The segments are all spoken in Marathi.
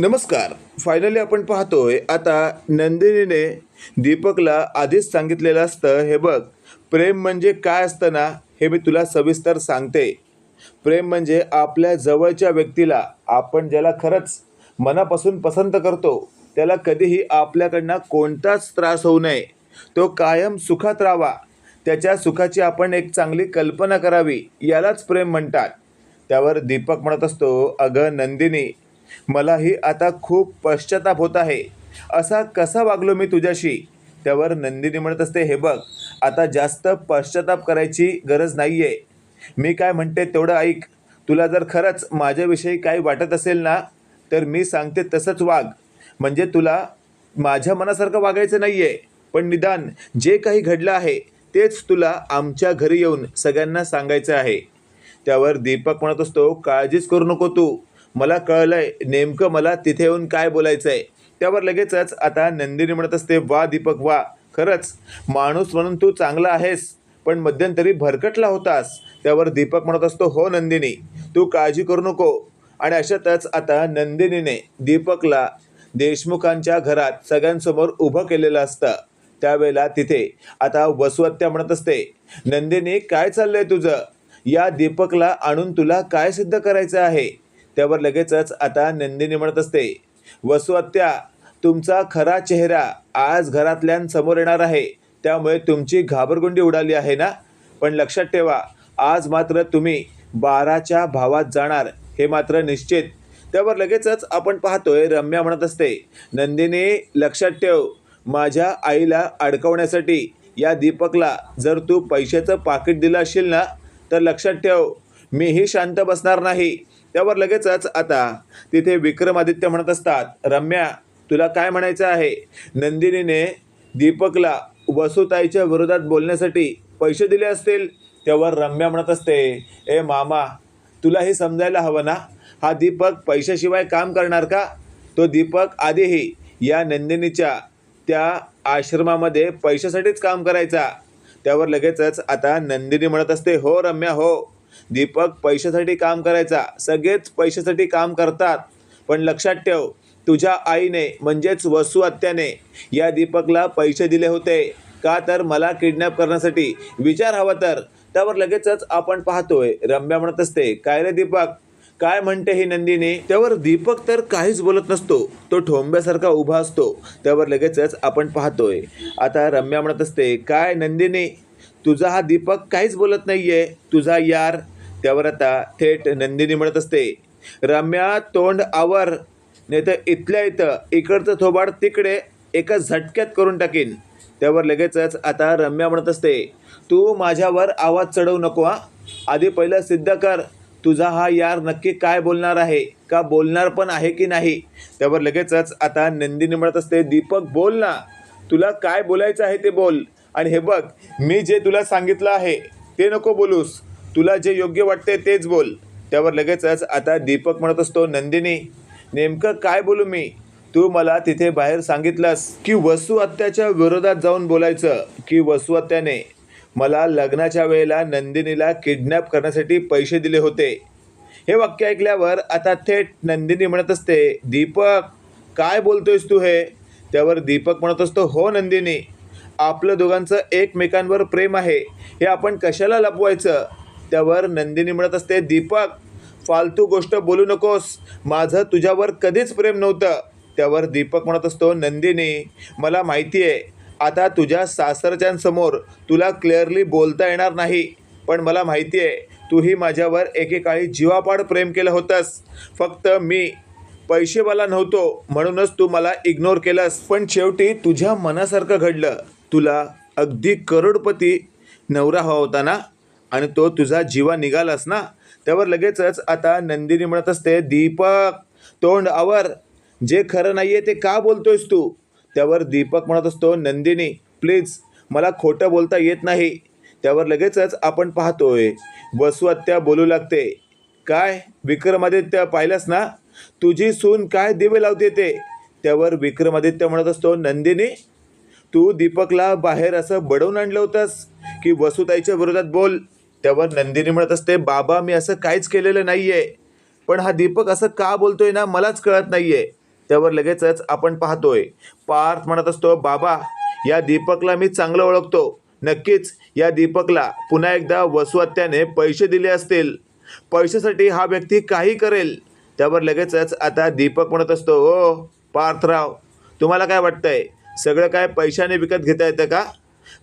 नमस्कार. फायनली आपण पाहतोय आता नंदिनीने दीपकला आधीच सांगितलेलं असतं हे बघ प्रेम म्हणजे काय असतं ना हे मी तुला सविस्तर सांगते. प्रेम म्हणजे आपल्या जवळच्या व्यक्तीला आपण ज्याला खरंच मनापासून पसंत करतो त्याला कधीही आपल्याकडनं कोणताच त्रास होऊ नये. तो कायम सुखात राहावा. त्याच्या सुखाची आपण एक चांगली कल्पना करावी यालाच प्रेम म्हणतात. त्यावर दीपक म्हणत असतो अगं नंदिनी मलाही आता खूप पश्चाताप होत आहे. असा कसा वागलो मी तुझ्याशी? त्यावर नंदिनी म्हणत असते हे बघ आता जास्त पश्चाताप करायची गरज नाही आहे मी काय म्हणते तेवढं ऐक. तुला जर खरंच माझ्याविषयी काही वाटत असेल ना तर मी सांगते तसंच वाग. म्हणजे तुला माझ्या मनासारखं वागायचं नाही आहे पण निदान जे काही घडलं आहे तेच तुला आमच्या घरी येऊन सगळ्यांना सांगायचं आहे. त्यावर दीपक म्हणत असतो काळजीच करू नको तू. मला कळलंय नेमकं मला तिथे येऊन काय बोलायचं आहे त्यावर लगेचच आता नंदिनी म्हणत असते वा दीपक वा. खरंच माणूस म्हणून तू चांगला आहेस पण मध्यंतरी भरकटला होतास. त्यावर दीपक म्हणत असतो हो नंदिनी तू काळजी करू नको. आणि अशातच आता नंदिनीने दीपकला देशमुखांच्या घरात सगळ्यांसमोर उभं केलेलं असतं. त्यावेळेला तिथे आता वसुहत्या म्हणत असते नंदिनी काय चाललंय तुझं? या दीपकला आणून तुला काय सिद्ध करायचं आहे? त्यावर लगेचच आता नंदिनी म्हणत असते वसुहत्या तुमचा खरा चेहरा आज घरातल्यांसमोर येणार आहे. त्यामुळे तुमची घाबरगुंडी उडाली आहे ना? पण लक्षात ठेवा आज मात्र तुम्ही बाराच्या भावात जाणार हे मात्र निश्चित. त्यावर लगेचच आपण पाहतोय रम्या म्हणत असते नंदिनी लक्षात ठेव माझ्या आईला अडकवण्यासाठी या दीपकला जर तू पैशाचं पाकिट दिलं असशील ना तर लक्षात ठेव मीही शांत बसणार नाही. त्यावर लगेचच आता तिथे विक्रमादित्य म्हणत असतात रम्या तुला काय म्हणायचं आहे? नंदिनीने दीपकला वसुताईच्या विरोधात बोलण्यासाठी पैसे दिले असतील. त्यावर रम्या म्हणत असते ए मामा तुला हे समजायला हवं ना? हा दीपक पैशाशिवाय काम करणार का? तो दीपक आधीही या नंदिनीच्या त्या आश्रमामध्ये पैशासाठीच काम करायचा. त्यावर लगेचच आता नंदिनी म्हणत असते हो रम्या हो. दीपक पैशासाठी काम करायचा. सगळेच पैशासाठी काम करतात. पण लक्षात ठेव तुझ्या आईने म्हणजेच वसू आत्याने या दीपकला पैसे दिले होते. का तर मला किडनॅप करण्यासाठी? विचार हवा तर. त्यावर लगेचच आपण पाहतोय. रम्या म्हणत असते काय रे दीपक? काय म्हणते ही नंदिनी? त्यावर दीपक तर काहीच बोलत नसतो. तो ठोंब्यासारखा उभा असतो. त्यावर लगेचच आपण पाहतोय. आता रम्या म्हणत असते काय नंदिनी? तुझा हा दीपक काहीच बोलत नाहीये. तुझा यार. त्यावर आता थेट नंदिनी म्हणत असते रम्या तोंड आवर. नाही तर इथल्या इथं इकडचं थोबाड तिकडे एका झटक्यात करून टाकीन. त्यावर लगेचच आता रम्या म्हणत असते तू माझ्यावर आवाज चढवू नको हा. आधी पहिलं सिद्ध कर. तुझा हा यार नक्की काय बोलणार आहे? का बोलणार पण आहे की नाही? त्यावर लगेचच आता नंदिनी म्हणत असते दीपक बोल ना. तुला काय बोलायचं आहे ते बोल. आणि हे बघ मी जे तुला सांगितलं आहे ते नको बोलूस. तुला जे योग्य वाटते तेच बोल. त्यावर लगेचच आता दीपक म्हणत असतो नंदिनी नेमकं काय बोलू मी? तू मला तिथे बाहेर सांगितलंस की वसू हत्याच्या विरोधात जाऊन बोलायचं की वसू हत्याने मला लग्नाच्या वेळेला नंदिनीला किडनॅप करण्यासाठी पैसे दिले होते. हे वाक्य ऐकल्यावर आता थेट नंदिनी म्हणत असते दीपक काय बोलतोयस तू हे? त्यावर दीपक म्हणत असतो हो नंदिनी. आपलं दोघांचं एकमेकांवर प्रेम आहे हे आपण कशाला लपवायचं? त्यावर नंदिनी म्हणत असते दीपक फालतू गोष्ट बोलू नकोस. माझं तुझ्यावर कधीच प्रेम नव्हतं. त्यावर दीपक म्हणत असतो नंदिनी मला माहिती आहे आता तुझ्या सासरच्यांसमोर तुला क्लिअरली बोलता येणार नाही. पण मला माहिती आहे तूही माझ्यावर एकेकाळी जीवापाड प्रेम केलं होतंस. फक्त मी पैसेवाला नव्हतो म्हणूनच तू मला इग्नोर केलंस. पण शेवटी तुझ्या मनासारखं घडलं. तुला अगदी करोडपती नवरा हवा होता ना? आणि तो तुझा जीवा निघालास ना? त्यावर लगेचच आता नंदिनी म्हणत असते दीपक तोंड आवर. जे खरं नाही आहे ते का बोलतोयस तू? त्यावर दीपक म्हणत असतो नंदिनी प्लीज मला खोटं बोलता येत नाही. त्यावर लगेचच आपण पाहतोय वसू बोलू लागते काय विक्रमादित्य पाहिलंस ना? तुझी सून काय दिवे लावते ते? त्यावर विक्रमादित्य म्हणत असतो नंदिनी तू दीपकला बाहेर असं बडवून आणलं होतंस? की वसुताईच्या विरोधात बोल. त्यावर नंदिनी म्हणत असते बाबा मी असं काहीच केलेलं नाही आहे पण हा दीपक असं का बोलतोय ना मलाच कळत नाही आहे त्यावर लगेचच आपण पाहतोय. पार्थ म्हणत असतो बाबा या दीपकला मी चांगलं ओळखतो. नक्कीच या दीपकला पुन्हा एकदा वसुहत्याने पैसे दिले असतील. पैशासाठी हा व्यक्ती काही करेल. त्यावर लगेचच आता दीपक म्हणत असतो ओ पार्थराव तुम्हाला काय वाटतंय? सगळं काय पैशाने विकत घेता येतं का?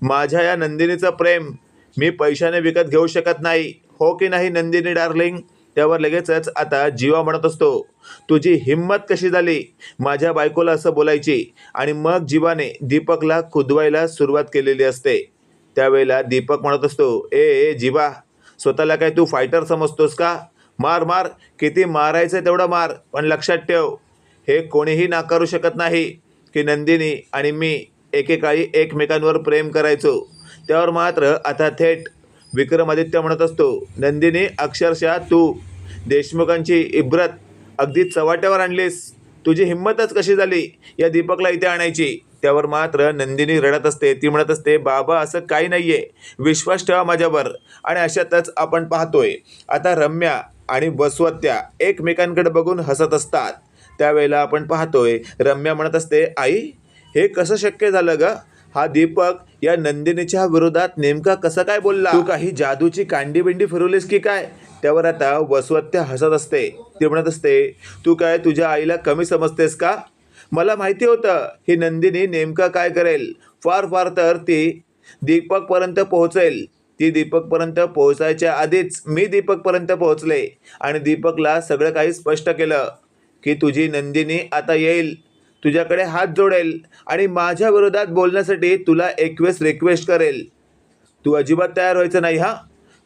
माझ्या या नंदिनीचं प्रेम मी पैशाने विकत घेऊ शकत नाही. हो की नाही नंदिनी डार्लिंग? त्यावर लगेचच आता जीवा म्हणत असतो. तुझी हिंमत कशी झाली? माझ्या बायकोला असं बोलायची आणि मग जीवाने दीपकला कुदवायला सुरुवात केलेली असते. त्यावेळेला दीपक म्हणत असतो ए ए जीवा स्वतःला काय तू फायटर समजतोस का? मार मार किती मारायचं तेवढं मार पण लक्षात ठेव हे कोणीही नाकारू शकत नाही. की नंदिनी आणि मी एकेकाळी एकमेकांवर प्रेम करायचो. त्यावर मात्र आता थेट विक्रमादित्य म्हणत असतो नंदिनी अक्षरशः तू देशमुखांची इब्रत अगदी चव्हाट्यावर आणलीस. तुझी हिंमतच कशी झाली या दीपकला इथे आणायची? त्यावर मात्र नंदिनी रडत असते. ती म्हणत असते बाबा असं काही नाही आहे विश्वास ठेवा माझ्यावर. आणि अशातच आपण पाहतोय आता रम्या आणि बसवत्या एकमेकांकडे बघून हसत असतात. त्यावेळेला आपण पाहतोय रम्या म्हणत असते आई हे कसं शक्य झालं ग? हा दीपक या नंदिनीच्या विरोधात नेमका कसं काय बोलला? तू काही जादूची कांडी बिंडी फिरवलीस की काय? त्यावर आता वसवत्या हसत असते. ती म्हणत असते तू काय तुझ्या आईला कमी समजतेस का? मला माहिती होतं ही नंदिनी नेमकं काय करेल? फार फार तर ती दीपकपर्यंत पोहोचेल. ती दीपकपर्यंत पोहोचायच्या आधीच मी दीपकपर्यंत पोहोचले आणि दीपकला सगळं काही स्पष्ट केलं. की तुझी नंदिनी आता येईल. तुझ्याकडे हात जोडेल आणि माझ्या विरोधात बोलण्यासाठी तुला एकवेस रिक्वेस्ट करेल. तू अजिबात तयार व्हायचं नाही हा?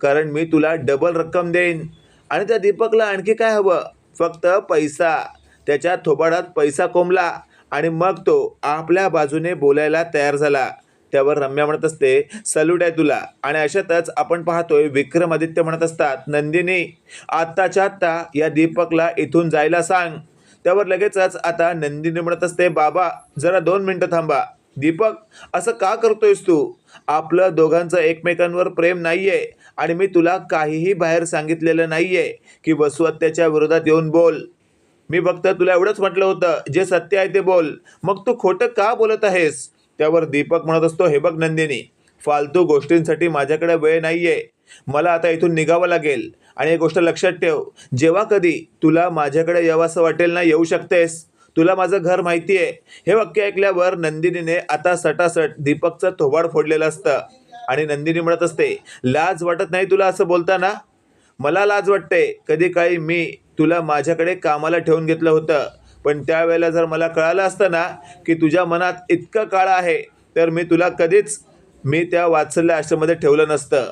कारण मी तुला डबल रक्कम देईन. आणि त्या दीपकला आणखी काय हवं? फक्त पैसा. त्याच्या थोबाडात पैसा कोंबला आणि मग तो आपल्या बाजूने बोलायला तयार झाला. त्यावर रम्या म्हणत असते सल्यूट आहे तुला. आणि अशातच आपण पाहतोय विक्रमादित्य म्हणत असतात नंदिनी आत्ताच्या आत्ता या दीपकला इथून जायला सांग. त्यावर लगेचच आता नंदिनी म्हणत असते बाबा जरा दोन मिनटं थांबा. दीपक असं का करतोयस तू? आपलं दोघांचं एकमेकांवर प्रेम नाहीये आणि मी तुला काहीही बाहेर सांगितलेलं नाहीये की वसुहत्याच्या विरोधात येऊन बोल. मी फक्त तुला एवढंच म्हटलं होतं जे सत्य आहे ते बोल. मग तू खोटं का बोलत आहेस? त्यावर दीपक म्हणत असतो हे बघ नंदिनी फालतू गोष्टींसाठी माझ्याकडे वेळ नाहीये. मला आता इथून निघावं लागेल. आणि एक गोष्ट लक्षात ठेव जेव्हा कधी तुला माझ्याकडे यावंसं वाटेल ना येऊ शकतेस. तुला माझं घर माहिती आहे हे वाक्य ऐकल्यावर नंदिनीने आता सटासट दीपकचं थोबाड फोडलेलं असतं. आणि नंदिनी म्हणत असते लाज वाटत नाही तुला असं बोलताना? मला लाज वाटते. कधी काही मी तुला माझ्याकडे कामाला ठेवून घेतलं होतं. पण त्यावेळेला जर मला कळालं असतं ना की तुझ्या मनात इतकं काळ आहे तर मी तुला कधीच मी त्या वात्सल्य आश्रममध्ये ठेवलं नसतं.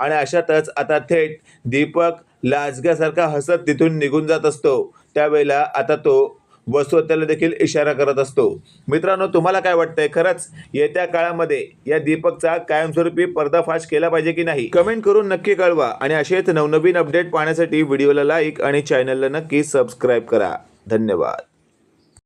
आणि अशातच आता थेट दीपक लाजग्यासारखा हसत तिथून निघून जात असतो. त्यावेळेला आता तो वसुहत्याला देखील इशारा करत असतो. मित्रांनो तुम्हाला काय वाटतंय? खरंच येत्या काळामध्ये या दीपकचा कायमस्वरूपी पर्दाफाश केला पाहिजे की नाही? कमेंट करून नक्की कळवा आणि असेच नवनवीन अपडेट पाहण्यासाठी व्हिडिओला लाईक आणि चॅनलला नक्की सबस्क्राईब करा. धन्यवाद.